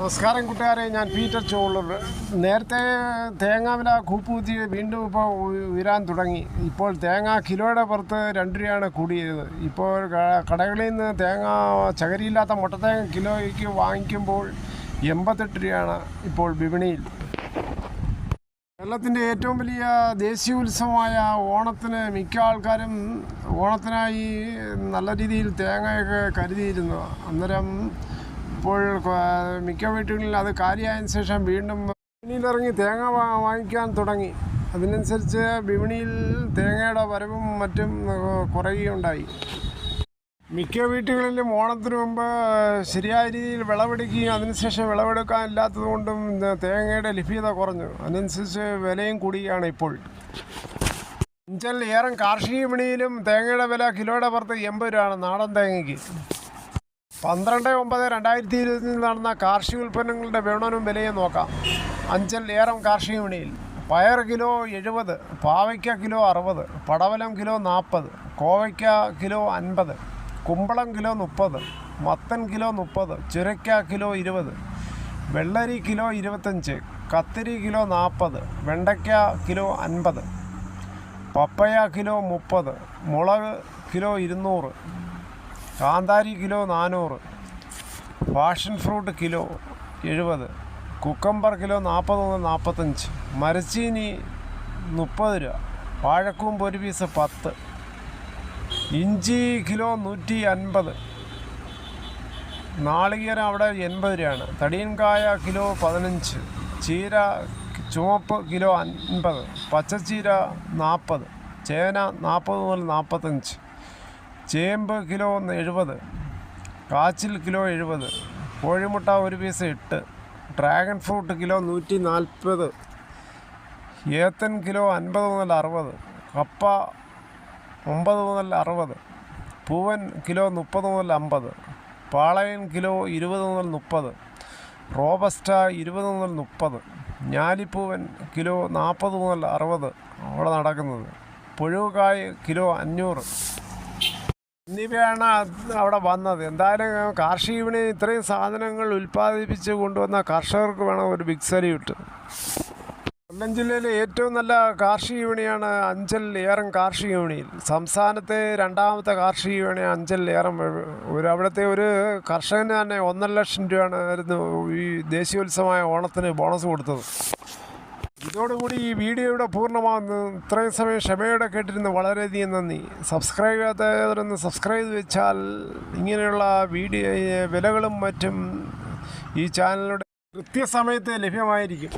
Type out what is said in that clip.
നമസ്കാരം കൂട്ടുകാരെ ഞാൻ പീറ്റർ ചോളൂർ. നേരത്തെ തേങ്ങ വില കൂപ്പുകുത്തി വീണ്ടും ഇപ്പോൾ ഉയരാൻ തുടങ്ങി. ഇപ്പോൾ തേങ്ങ കിലോയുടെ പുറത്ത് രണ്ട് രൂപയാണ് കൂടിയത്. ഇപ്പോൾ കടകളിൽ നിന്ന് തേങ്ങ ചകരിയില്ലാത്ത മുട്ടത്തേങ്ങ കിലോയ്ക്ക് വാങ്ങിക്കുമ്പോൾ എൺപത്തെട്ട് രൂപയാണ് ഇപ്പോൾ വിപണിയിൽ. കേരളത്തിന്റെ ഏറ്റവും വലിയ ദേശീയ ഉത്സവമായ ഓണത്തിന് മിക്ക ആൾക്കാരും ഓണത്തിനായി നല്ല രീതിയിൽ തേങ്ങയൊക്കെ കരുതിയിരുന്നു. അന്നേരം ഇപ്പോൾ മിക്ക വീട്ടുകളിൽ അത് കാര്യമായതിനു ശേഷം വീണ്ടും വിപണിയിലിറങ്ങി തേങ്ങ വാങ്ങിക്കാൻ തുടങ്ങി. അതിനനുസരിച്ച് വിപണിയിൽ തേങ്ങയുടെ വരവും മറ്റും കുറയുകയുണ്ടായി. മിക്ക വീട്ടുകളിലും ഓണത്തിന് മുമ്പ് ശരിയായ രീതിയിൽ വിളവെടുക്കുകയും അതിനുശേഷം വിളവെടുക്കാൻ ഇല്ലാത്തതുകൊണ്ടും തേങ്ങയുടെ ലഭ്യത കുറഞ്ഞു. അതിനനുസരിച്ച് വിലയും കൂടിയാണ് ഇപ്പോൾ. ഇഞ്ചലിൽ ഏറെ കാർഷിക വിപണിയിലും തേങ്ങയുടെ വില കിലോയുടെ പുറത്ത് എൺപത് രൂപയാണ് നാടൻ തേങ്ങയ്ക്ക്. പന്ത്രണ്ട് ഒമ്പത് രണ്ടായിരത്തി ഇരുപതിൽ നടന്ന കാർഷിക ഉൽപ്പന്നങ്ങളുടെ വിപണനവും വിലയും നോക്കാം. അഞ്ചൽ ഏറം കാർഷിക വിപണിയിൽ. പയർ കിലോ എഴുപത് പാവയ്ക്ക കിലോ അറുപത് പടവലം കിലോ നാൽപ്പത് കോവയ്ക്ക കിലോ അൻപത് കുമ്പളം കിലോ മുപ്പത് മത്തൻ കിലോ മുപ്പത് ചുരയ്ക്ക കിലോ ഇരുപത് വെള്ളരി കിലോ ഇരുപത്തഞ്ച് കത്തിരി കിലോ നാൽപ്പത് വെണ്ടയ്ക്ക കിലോ അൻപത് പപ്പയ കിലോ മുപ്പത് മുളക് കിലോ ഇരുന്നൂറ് കാന്താരി കിലോ നാനൂറ്. പാഷൻ ഫ്രൂട്ട് കിലോ എഴുപത്. കുക്കമ്പർ കിലോ നാൽപ്പത് മുതൽ നാൽപ്പത്തഞ്ച് മരച്ചീനി മുപ്പത് രൂപ. വാഴക്കൂമ്പ് ഒരു പീസ് പത്ത്. ഇഞ്ചി കിലോ നൂറ്റി അൻപത്. നാളികേരം അവിടെ എൺപത് രൂപയാണ്. തടിയൻകായ കിലോ പതിനഞ്ച്. ചീര ചുവപ്പ് കിലോ അൻപത്. പച്ചച്ചീര നാൽപ്പത് ചേന നാൽപ്പത് മുതൽ നാൽപ്പത്തഞ്ച് ചേമ്പ് കിലോ ഒന്ന് എഴുപത് കാച്ചിൽ കിലോ എഴുപത് കോഴിമുട്ട ഒരു പീസ് എട്ട് ഡ്രാഗൺ ഫ്രൂട്ട് കിലോ നൂറ്റി നാൽപ്പത് ഏത്തൻ കിലോ അൻപത് മുതൽ അറുപത് കപ്പ ഒമ്പത് മുതൽ അറുപത് പൂവൻ കിലോ മുപ്പത് മുതൽ അമ്പത് പാളയൻ കിലോ ഇരുപത് മുതൽ മുപ്പത് റോബസ്റ്റ ഇരുപത് മുതൽ മുപ്പത് ഞാലിപ്പൂവൻ കിലോ നാൽപ്പത് മുതൽ അറുപത് അവിടെ നടക്കുന്നത്. പുഴുക്കായ കിലോ അഞ്ഞൂറ്. എന്നിവയാണ് അവിടെ വന്നത്. എന്തായാലും കാർഷിക വിപണി ഇത്രയും സാധനങ്ങൾ ഉൽപ്പാദിപ്പിച്ച് കൊണ്ടുവന്ന കർഷകർക്ക് വേണം ഒരു ബിഗ് സല്യൂട്ട് കൊല്ലം ജില്ലയിലെ ഏറ്റവും നല്ല കാർഷിക വിപണിയാണ് അഞ്ചൽ ഏറം കാർഷിക വിപണിയിൽ സംസ്ഥാനത്തെ രണ്ടാമത്തെ കാർഷിക വിപണി അഞ്ചൽ ഏറം. ഒരു അവിടുത്തെ ഒരു കർഷകന് തന്നെ ഒന്നര ലക്ഷം രൂപയാണ് ഈ ദേശീയോത്സവമായ ഓണത്തിന് ബോണസ് കൊടുത്തത്. ഇതോടുകൂടി ഈ വീഡിയോയുടെ പൂർണമാകുന്നു ഇത്രയും സമയം ക്ഷമയോടെ കേട്ടിരുന്നു വളരെയധികം നന്ദി. സബ്സ്ക്രൈബ് ചെയ്യാത്തവരൊന്ന് സബ്സ്ക്രൈബ് ചെയ്ത് വെച്ചാൽ ഇങ്ങനെയുള്ള വീഡിയോ വിലകളും മറ്റും ഈ ചാനലിലൂടെ കൃത്യസമയത്ത് ലഭ്യമായിരിക്കും.